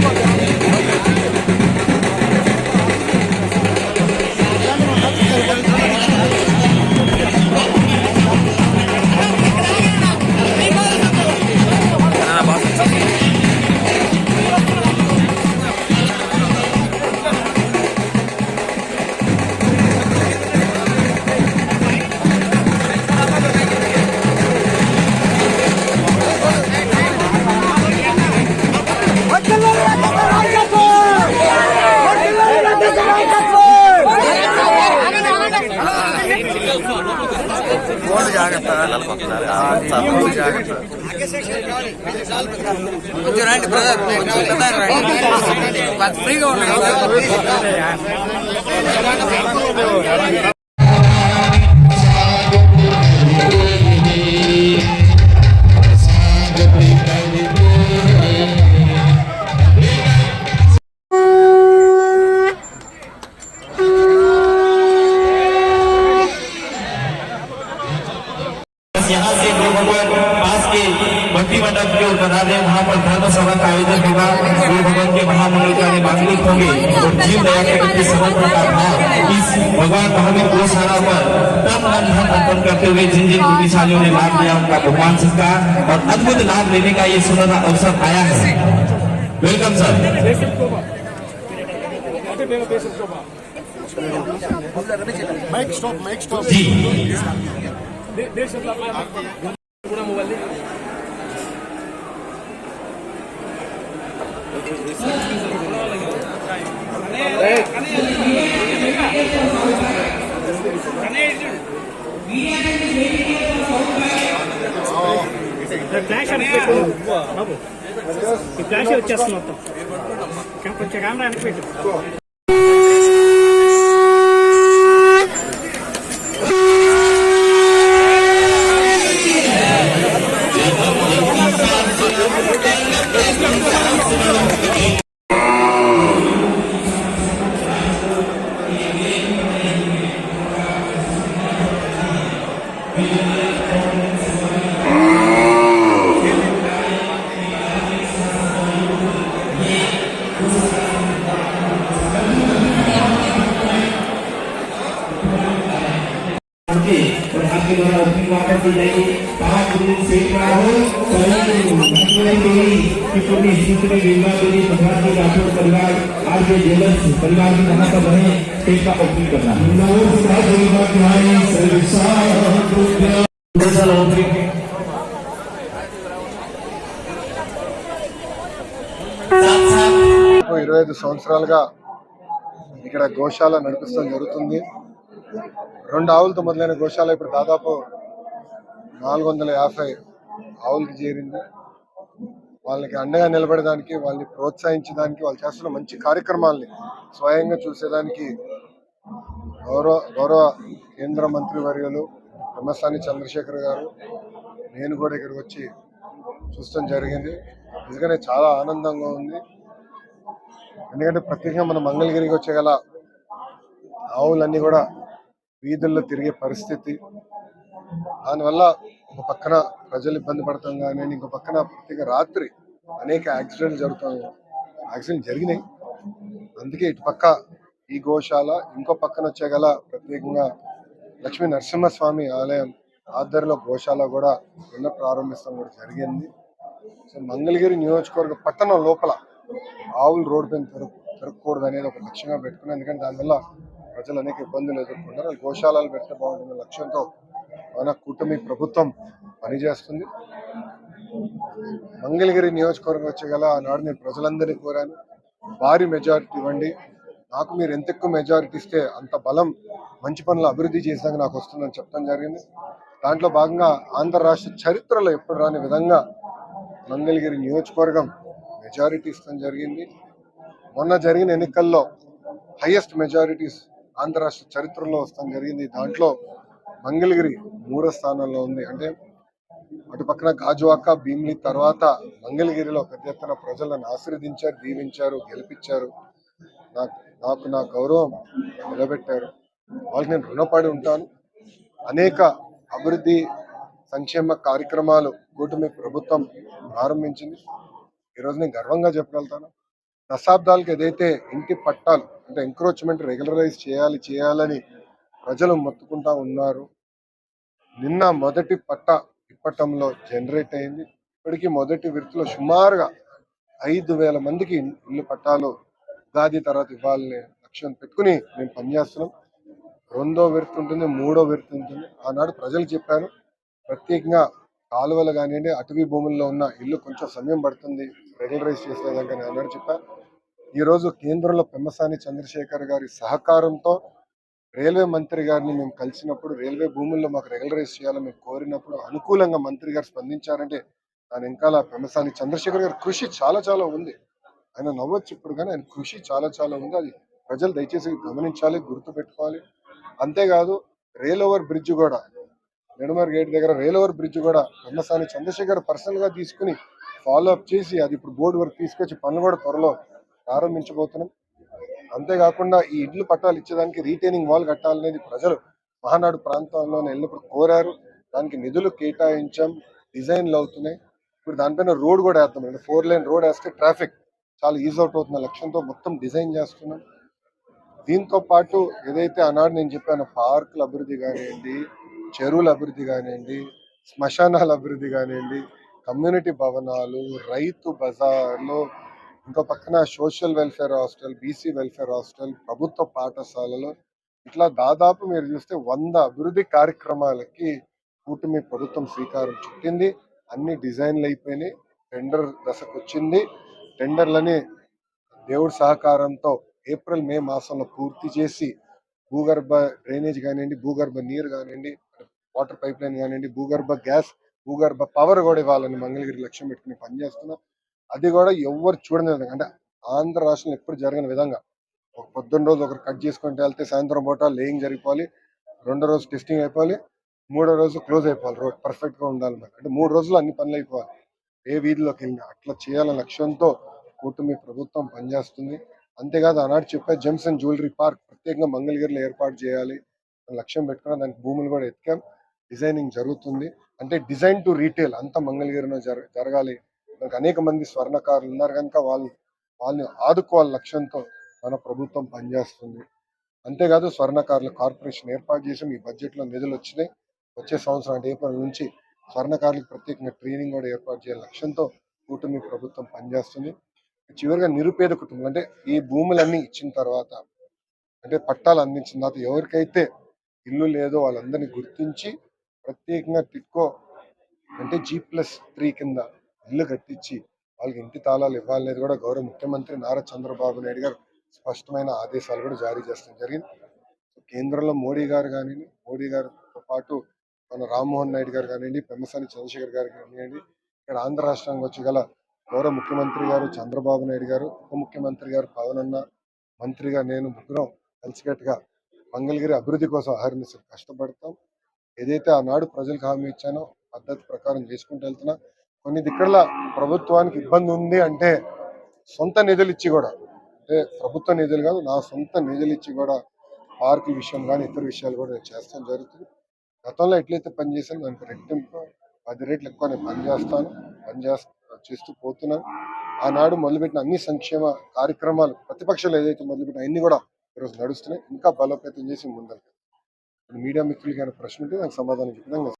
네. జాగ్రత్త. రండి బ్రదర్. ఫ్రీగా इस भगवान महावीर गौशाला पर तब अंधन अर्पण करते हुए जिन जिन पुण्यशालियों ने लाभ लिया उनका भगवान सबका और अद्भुत लाभ लेने का ये सुनहरा अवसर आया है। वेलकम सर जी पूरा मोबाइल పెట్టు బాబు ఈ ఫ్లాష్ వచ్చేస్తుంది మొత్తం. కొంచెం కెమెరా వెనక్కి की पुण्य स्मृति रीमा देवी भगवान की राठौर परिवार आज ये जेलस परिवार की यहाँ पर बने स्टेज का ओपनिंग करना नमस्कार ओपनिंग దాదాపు ఇరవై ఐదు సంవత్సరాలుగా ఇక్కడ గోశాల నడిపిస్తాం జరుగుతుంది రెండు ఆవులతో మొదలైన గోశాల ఇప్పుడు దాదాపు నాలుగు వందల యాభై ఆవులకి చేరింది వాళ్ళకి అండగా నిలబడడానికి వాళ్ళని ప్రోత్సహించడానికి వాళ్ళు చేస్తున్న మంచి కార్యక్రమాల్ని స్వయంగా చూసేదానికి గౌరవ గౌరవ కేంద్ర మంత్రి వర్యులు బ్రహ్మస్థాని చంద్రశేఖర్ గారు నేను కూడా ఇక్కడికి వచ్చి చూస్తాం జరిగింది. నిజంగానే చాలా ఆనందంగా ఉంది. ఎందుకంటే ప్రత్యేకంగా మన మంగళగిరికి వచ్చే గల ఆవులన్నీ కూడా వీధుల్లో తిరిగే పరిస్థితి. దానివల్ల ఒక పక్కన ప్రజలు ఇబ్బంది పడతాం కానీ ఇంకో పక్కన ప్రత్యేక రాత్రి అనేక యాక్సిడెంట్లు జరుగుతాయి యాక్సిడెంట్ జరిగినాయి. అందుకే ఇటు పక్క ఈ గోశాల ఇంకో పక్కన వచ్చే గల ప్రత్యేకంగా లక్ష్మీ నరసింహస్వామి ఆలయం ఆధ్వర్యంలో గోశాల కూడా నిన్న ప్రారంభిస్తాం కూడా జరిగింది. సో మంగళగిరి నియోజకవర్గ పట్టణం లోపల ఆవులు రోడ్డు పైన తిరగ తిరగకూడదు అనేది ఒక లక్ష్యంగా పెట్టుకున్నాం. ఎందుకంటే దానివల్ల ప్రజలు అనేక ఇబ్బందులు ఎదుర్కొంటారు గోశాలలు పెడితే బాగుంటుంది లక్ష్యంతో మన కూటమి ప్రభుత్వం పనిచేస్తుంది. మంగళగిరి నియోజకవర్గం వచ్చే గల ఆనాడు నేను ప్రజలందరినీ కోరాను. భారీ మెజారిటీ ఇవ్వండి. నాకు మీరు ఎంత ఎక్కువ మెజారిటీ ఇస్తే అంత బలం మంచి పనులు అభివృద్ధి చేసాక నాకు వస్తుందని చెప్పడం జరిగింది. దాంట్లో భాగంగా ఆంధ్ర రాష్ట్ర చరిత్రలో ఎప్పుడు రాని విధంగా మంగళగిరి నియోజకవర్గం మెజారిటీ ఇస్తాం జరిగింది. మొన్న జరిగిన ఎన్నికల్లో హైయెస్ట్ మెజారిటీస్ ఆంధ్ర రాష్ట్ర చరిత్రలో వస్తాం జరిగింది. దాంట్లో మంగళగిరి మూడో స్థానంలో ఉంది. అంటే అటు పక్కన గాజువాక భీమిలి తర్వాత మంగళగిరిలో పెద్ద ఎత్తున ప్రజలను ఆశీర్వదించారు దీవించారు గెలిపించారు. నాకు నాకు నా గౌరవం నిలబెట్టారు. వాళ్ళకి నేను రుణపడి ఉంటాను. అనేక అభివృద్ధి సంక్షేమ కార్యక్రమాలు కూటమి ప్రభుత్వం ప్రారంభించింది. ఈరోజు నేను గర్వంగా చెప్పగలుగుతాను. దశాబ్దాలకు ఏదైతే ఇంటి పట్టాలు అంటే ఎంక్రోచ్మెంట్ రెగ్యులరైజ్ చేయాలి చేయాలని ప్రజలు మొత్తుకుంటా ఉన్నారు. నిన్న మొదటి పట్ట ఇప్పటంలో జనరేట్ అయింది. ఇప్పటికీ మొదటి విడతలో సుమారుగా ఐదు వేల మందికి ఇల్లు పట్టాలు ఉగాది తర్వాత ఇవ్వాలని లక్ష్యం పెట్టుకుని మేము పనిచేస్తున్నాం రెండో విడత ఉంటుంది మూడో విడత ఉంటుంది. ఆనాడు ప్రజలు చెప్పారు ప్రత్యేకంగా కాలువలు కానివ్వండి అటవీ భూముల్లో ఉన్న ఇల్లు కొంచెం సమయం పడుతుంది రెగ్యులరైజ్ చేసేదాకా నేను ఆనాడు చెప్పాను ఈరోజు కేంద్రంలో పెమ్మసాని చంద్రశేఖర్ గారి సహకారంతో రైల్వే మంత్రి గారిని మేము కలిసినప్పుడు రైల్వే భూముల్లో మాకు రెగ్యులరైజ్ చేయాలని మేము కోరినప్పుడు అనుకూలంగా మంత్రి గారు స్పందించారంటే దాని వెనకాల పెమసాని చంద్రశేఖర్ గారి కృషి చాలా చాలా ఉంది. ఆయన నవ్వచ్చు ఇప్పుడు కానీ ఆయన కృషి చాలా చాలా ఉంది. అది ప్రజలు దయచేసి గమనించాలి గుర్తుపెట్టుకోవాలి. అంతేకాదు రైల్ ఓవర్ బ్రిడ్జ్ కూడా నెడుమర్ గేట్ దగ్గర రైల్ ఓవర్ బ్రిడ్జ్ కూడా పెమసాని చంద్రశేఖర్ పర్సనల్గా తీసుకుని ఫాలో అప్ చేసి అది ఇప్పుడు బోర్డు వరకు తీసుకొచ్చి పనులు కూడా త్వరలో ప్రారంభించబోతున్నాం. అంతేకాకుండా ఈ ఇడ్లు పట్టాలు ఇచ్చేదానికి రీటైనింగ్ వాల్ కట్టాలనేది ప్రజలు మహానాడు ప్రాంతంలో ఎల్లప్పుడు కోరారు. దానికి నిధులు కేటాయించాం. డిజైన్లు అవుతున్నాయి. ఇప్పుడు దానిపైన రోడ్ కూడా వేస్తాం అంటే ఫోర్ లైన్ రోడ్ వేస్తే ట్రాఫిక్ చాలా ఈజ్ అవుట్ అవుతున్న లక్ష్యంతో మొత్తం డిజైన్ చేస్తున్నాం. దీంతో పాటు ఏదైతే ఆనాడు నేను చెప్పాను పార్కుల అభివృద్ధి కానివ్వండి చెరువుల అభివృద్ధి కానివ్వండి శ్మశానాల అభివృద్ధి కానివ్వండి కమ్యూనిటీ భవనాలు రైతు బజార్లు ఇంకో పక్కన social welfare hostel BC welfare hostel ప్రభుత్వ పాఠశాలలు ఇట్లా దాదాపు మీరు చూస్తే వంద అభివృద్ధి కార్యక్రమాలకి కూటమి ప్రభుత్వం శ్రీకారం చుట్టింది. అన్ని డిజైన్లు అయిపోయినాయి. టెండర్ దశకు వచ్చింది టెండర్లని దేవుడి సహకారంతో ఏప్రిల్ మే మాసంలో పూర్తి చేసి భూగర్భ డ్రైనేజ్ కానివ్వండి భూగర్భ నీరు కానివ్వండి వాటర్ పైప్ లైన్ కానివ్వండి భూగర్భ గ్యాస్ భూగర్భ పవర్ కూడా ఇవ్వాలని మంగళగిరి లక్ష్యం పెట్టుకుని పనిచేస్తున్నాం. అది కూడా ఎవరు చూడని విధంగా అంటే ఆంధ్ర రాష్ట్రంలో ఎప్పుడు జరగని విధంగా. ఒక పొద్దున్న రోజు ఒకరు కట్ చేసుకుంటే వెళ్తే సాయంత్రం పూట లేయింగ్ జరిగిపోవాలి రెండో రోజు టెస్టింగ్ అయిపోవాలి మూడో రోజు క్లోజ్ అయిపోవాలి రోడ్ పర్ఫెక్ట్గా ఉండాలి మరి. అంటే మూడు రోజులు అన్ని పనులు అయిపోవాలి. ఏ వీధిలోకి వెళ్ళినా అట్లా చేయాలనే లక్ష్యంతో కూటమి ప్రభుత్వం పనిచేస్తుంది. అంతేకాదు ఆనాడు చెప్పే జెమ్స్ అండ్ జ్యువెలరీ పార్క్ ప్రత్యేకంగా మంగళగిరిలో ఏర్పాటు చేయాలి లక్ష్యం పెట్టుకుని దానికి భూములు కూడా ఎత్తికాం. డిజైనింగ్ జరుగుతుంది. అంటే డిజైన్ టు రీటైల్ అంతా మంగళగిరిలో జరగాలి. మనకు అనేక మంది స్వర్ణకారులు ఉన్నారు కనుక వాళ్ళు వాళ్ళని ఆదుకోవాలి లక్ష్యంతో మన ప్రభుత్వం పనిచేస్తుంది. అంతేకాదు స్వర్ణకారుల కార్పొరేషన్ ఏర్పాటు చేసి ఈ బడ్జెట్లో నిధులు వచ్చినాయి. వచ్చే సంవత్సరం అంటే ఏప్రిల్ నుంచి స్వర్ణకారులకు ప్రత్యేకంగా ట్రైనింగ్ కూడా ఏర్పాటు చేయాలి లక్ష్యంతో కూటమి ప్రభుత్వం పనిచేస్తుంది. చివరిగా నిరుపేద కుటుంబాలు అంటే ఈ భూములన్నీ ఇచ్చిన తర్వాత అంటే పట్టాలు అందించిన తర్వాత ఎవరికైతే ఇల్లు లేదో వాళ్ళందరినీ గుర్తించి ప్రత్యేకంగా టిక్కో అంటే జీ ప్లస్ త్రీ కింద ఇల్లు కట్టించి వాళ్ళకి ఇంటి తాళాలు ఇవ్వాలనేది కూడా గౌరవ ముఖ్యమంత్రి నారా చంద్రబాబు నాయుడు గారు స్పష్టమైన ఆదేశాలు కూడా జారీ చేస్తాం జరిగింది. కేంద్రంలో మోడీ గారు కానివ్వండి మోడీ గారితో పాటు మన రామ్మోహన్ నాయుడు గారు కానివ్వండి పెమ్మసాని చంద్రశేఖర్ గారు కానివ్వండి ఇక్కడ ఆంధ్ర రాష్ట్రానికి వచ్చి గల గౌరవ ముఖ్యమంత్రి గారు చంద్రబాబు నాయుడు గారు ఉప ముఖ్యమంత్రి గారు పవనన్న మంత్రిగా నేను ముగ్గురం కలిసికట్టుగా మంగళగిరి అభివృద్ధి కోసం అహర్నిశలు కష్టపడతాం. ఏదైతే ఆనాడు ప్రజలకు హామీ ఇచ్చానో పద్ధతి ప్రకారం చేసుకుంటూ వెళ్తున్నా. కొన్ని దిక్కల ప్రభుత్వానికి ఇబ్బంది ఉంది అంటే సొంత నిధులు ఇచ్చి కూడా అంటే ప్రభుత్వ నిధులు కాదు నా సొంత నిధులు ఇచ్చి కూడా పార్కుల విషయం కానీ ఇతర విషయాలు కూడా నేను చేస్తాం జరుగుతుంది. గతంలో ఎట్లయితే పనిచేసాను దానికి రెట్టింపు పది రేట్లు ఎక్కువ నేను పనిచేస్తాను పనిచేస్తా చేస్తూ పోతున్నాను. ఆనాడు మొదలుపెట్టిన అన్ని సంక్షేమ కార్యక్రమాలు ప్రతిపక్షాలు ఏదైతే మొదలుపెట్టిన అన్ని కూడా ఈరోజు నడుస్తున్నాయి. ఇంకా బలోపేతం చేసి ముందరికి మీడియా మిత్రులకి ఏమైనా ప్రశ్న ఉంటే నాకు సమాధానం చెప్పినా